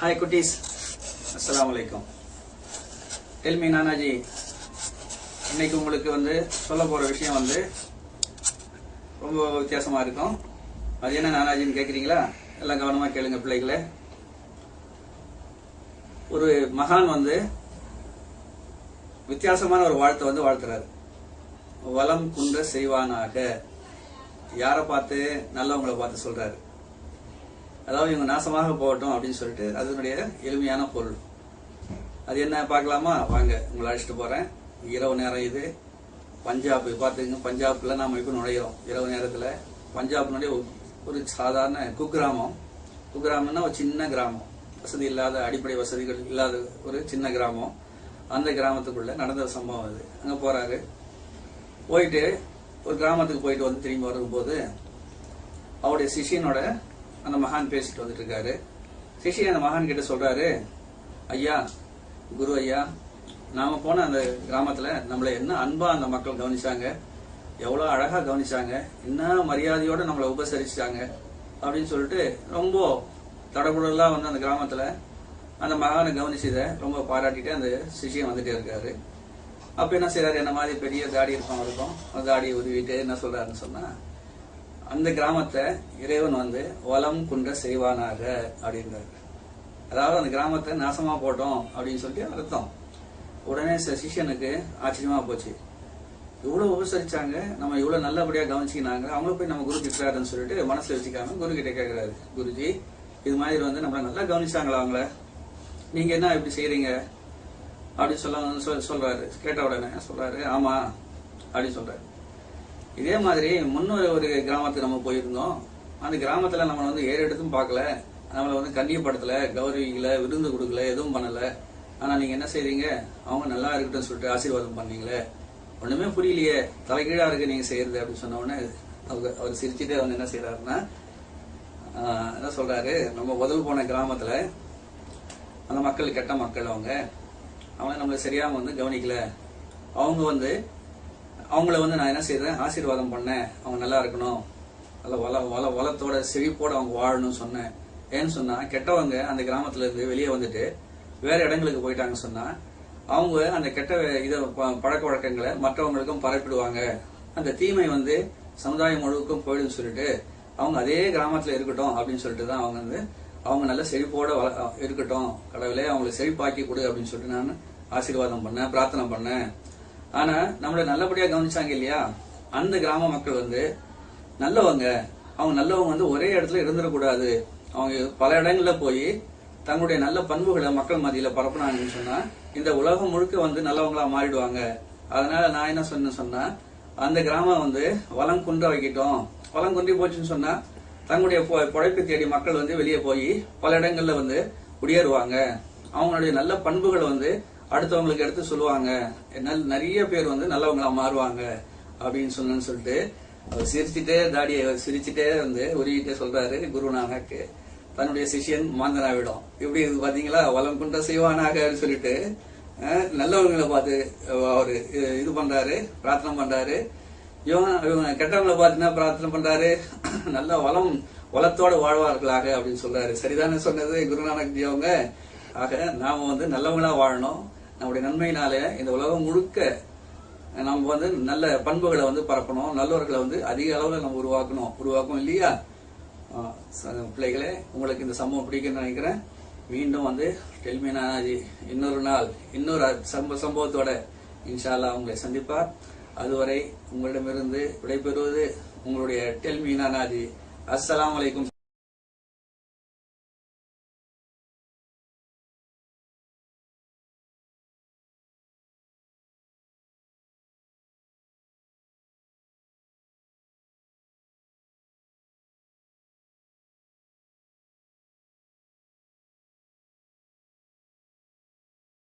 Hi குட்டீஸ் அஸ்லாம் வலைக்கம் டெல்மி நானாஜி இன்னைக்கு உங்களுக்கு வந்து சொல்ல போற விஷயம் வந்து ரொம்ப வித்தியாசமா இருக்கும். அது என்ன நானாஜின்னு கேட்குறீங்களா எல்லாம் கவனமா கேளுங்க பிள்ளைகளை. ஒரு மகான் வந்து வித்தியாசமான ஒரு வாழ்த்தை வந்து வாழ்த்துறாரு. வளம் குன்ற செய்வானாக. யாரை பார்த்து? நல்லவங்களை பார்த்து சொல்றாரு. அதாவது இவங்க நாசமாக போகட்டும் அப்படின்னு சொல்லிட்டு அதனுடைய எளிமையான பொருள். அது என்ன பார்க்கலாமா? வாங்க உங்களை அழைச்சிட்டு போறேன். இரவு நேரம் இது. பஞ்சாப் பார்த்துங்க பஞ்சாப்ல நாம இப்போ நுழையிறோம். இரவு நேரத்தில் பஞ்சாப்னுடைய ஒரு- ஒரு சாதாரண குக்கிராமம். குக்கிராமம்னா ஒரு சின்ன கிராமம். வசதி இல்லாத அடிப்படை வசதிகள் இல்லாத ஒரு சின்ன கிராமம். அந்த கிராமத்துக்குள்ள நடந்த சம்பவம் அது. அங்கே போறாரு. போயிட்டு ஒரு கிராமத்துக்கு போயிட்டு வந்து திரும்பி வரும்போது அவருடைய சிஷியனோட அந்த மகான் பேசிட்டு வந்துட்டு இருக்காரு சிஷியன் அந்த மகான் கிட்ட சொல்றாரு ஐயா குரு ஐயா நாம போன அந்த கிராமத்துல நம்மள என்ன அன்பா அந்த மக்கள் கவனிச்சாங்க. எவ்வளோ அழகா கவனிச்சாங்க. என்ன மரியாதையோட நம்மளை உபசரிச்சாங்க அப்படின்னு சொல்லிட்டு ரொம்ப தடபுடலாம் வந்து அந்த கிராமத்துல அந்த மகானை கவனிச்சத ரொம்ப பாராட்டிட்டு அந்த சிஷியன் வந்துட்டே இருக்காரு. அப்ப என்ன செய்யறாரு என்ன மாதிரி பெரிய தாடி இருக்கும் இருக்கும். அந்த தாடியை உதவிட்டு என்ன சொல்றாருன்னு சொன்னா அந்த கிராமத்தை இறைவன் வந்து வளம் குன்ற செய்வானாக அப்படின்றாரு. அதாவது அந்த கிராமத்தை நாசமா போட்டோம் அப்படின்னு சொல்லிட்டு அர்த்தம். உடனே ச- சிஷ்யனுக்கு ஆச்சரியமா போச்சு. இவ்வளவு உபசரிச்சாங்க நம்ம இவ்வளவு நல்லபடியா கவனிச்சுக்கினாங்க அவங்கள போய் நம்ம குரு திட்டுறாருன்னு சொல்லிட்டு மனசுல வச்சுக்காம குரு கிட்ட கேக்குறாரு. குருஜி இது மாதிரி வந்து நம்மளை நல்லா கவனிச்சாங்களா அவங்கள? நீங்க என்ன இப்படி செய்கிறீங்க அப்படின்னு சொல்ல சொல்- சொல்றாரு. கேட்ட உடனே சொல்றாரு ஆமா அப்படின்னு சொல்றாரு. இதே மாதிரி முன்னொரு ஒரு கிராமத்துக்கு நம்ம போயிருந்தோம். அந்த கிராமத்துல நம்ம வந்து ஏறு எடுத்தும் பார்க்கல. நம்மளை வந்து கண்ணியப்படுத்தல கௌரவிக்கல விருந்து கொடுக்கல எதுவும் பண்ணல. ஆனா நீங்க என்ன செய்றீங்க? அவங்க நல்லா இருக்கட்டும் சொல்லிட்டு ஆசீர்வாதம் பண்ணீங்களே. ஒண்ணுமே புரியலையே. தலைகீழா இருக்கு நீங்க செய்யறது அப்படின்னு சொன்ன உடனே அவர் சிரிச்சுட்டே வந்து என்ன செய்யறாருன்னா என்ன சொல்றாரு? நம்ம உதவு போன கிராமத்துல அந்த மக்கள் கெட்ட மக்கள் அவங்க. அவங்க நம்மளை சரியாம வந்து கவனிக்கல. அவங்க வந்து அவங்கள வந்து நான் என்ன செய்யறேன் ஆசீர்வாதம் பண்ணேன். அவங்க நல்லா இருக்கணும். நல்ல வள வள வளத்தோட செழிப்போட அவங்க வாழணும்னு சொன்னேன். ஏன்னு சொன்னா கெட்டவங்க அந்த கிராமத்துல இருந்து வெளியே வந்துட்டு வேற இடங்களுக்கு போயிட்டாங்க சொன்னா அவங்க அந்த கெட்ட இத ப- பழக்க வழக்கங்களை மற்றவங்களுக்கும் பரப்பிடுவாங்க. அந்த தீமை வந்து சமுதாயம் முழுவதுக்கும் போயிடும்னு சொல்லிட்டு அவங்க அதே கிராமத்துல இருக்கட்டும் அப்படின்னு சொல்லிட்டு தான் அவங்க வந்து அவங்க நல்ல செழிப்போட வள- இருக்கட்டும். கடவுளே அவங்களுக்கு செழிப்பாக்கி கொடு அப்படின்னு சொல்லிட்டு நான் ஆசீர்வாதம் பண்ணேன் பிரார்த்தனை பண்ணேன். ஆனா நம்மள நல்லபடியா கவனிச்சாங்க இல்லையா? அந்த கிராம மக்கள் வந்து நல்லவங்க. அவங்க நல்லவங்க வந்து ஒரே இடத்துல இருந்துடக்கூடாது. அவங்க பல இடங்கள்ல போய் தங்களுடைய நல்ல பண்புகளை மக்கள் மத்தியில பரப்புனாங்கன்னு சொன்னா இந்த உலகம் முழுக்க வந்து நல்லவங்களா மாறிடுவாங்க. அதனால நான் என்ன சொன்னேன் சொன்னா அந்த கிராமம் வந்து வளம் குன்ற வைக்கிட்டோம் வளம் குன்றி போச்சுன்னு சொன்னா தங்களுடைய புழைப்பு தேடி மக்கள் வந்து வெளியே போய் பல இடங்கள்ல வந்து குடியேறுவாங்க. அவங்களுடைய நல்ல பண்புகளை வந்து அடுத்தவங்களுக்கு எடுத்து சொல்லுவாங்க. என்னால் நிறைய பேர் வந்து நல்லவங்களா மாறுவாங்க அப்படின்னு சொல்லணும்னு சொல்லிட்டு அவர் சிரிச்சுட்டே தாடியை சிரிச்சுட்டே வந்து உருவிட்டே சொல்றாரு குருநானக்கு தன்னுடைய சிஷ்யன் மாந்தனாவிடம். இப்படி இது பாத்தீங்களா வளம் குன்ற செய்வானாக சொல்லிட்டு நல்லவங்களை பார்த்து அவரு இது- இது பண்றாரு பிரார்த்தனை பண்றாரு. இவங்க இவங்க கெட்டவங்களை பார்த்தீங்கன்னா பிரார்த்தனை பண்றாரு? நல்ல வளம் வளத்தோடு வாழ்வார்களாக அப்படின்னு சொல்றாரு. சரிதானே சொன்னது குருநானக் ஜி அவங்க? ஆக நாம வந்து நல்லவங்களா வாழணும். நம்முடைய நன்மையினால இந்த உலகம் முழுக்க நம்ம வந்து நல்ல பண்புகளை வந்து பரப்பணும் நல்லவர்களை வந்து அதிக அளவில் நம்ம உருவாக்கணும். உருவாக்கணும் இல்லையா? ச- பிள்ளைகளே உங்களுக்கு இந்த சம்பவம் பிடிக்கும்னு நினைக்கிறேன். மீண்டும் வந்து டெல்மி நானாஜி இன்னொரு நாள் இன்னொரு சம்ப சம்பவத்தோட இன்ஷா அல்லாஹ் உங்களை சந்திப்பார். அதுவரை உங்களிடமிருந்து விடைபெறுவது உங்களுடைய டெல்மி நானாஜி. அஸ்ஸலாமு அலைக்கும்.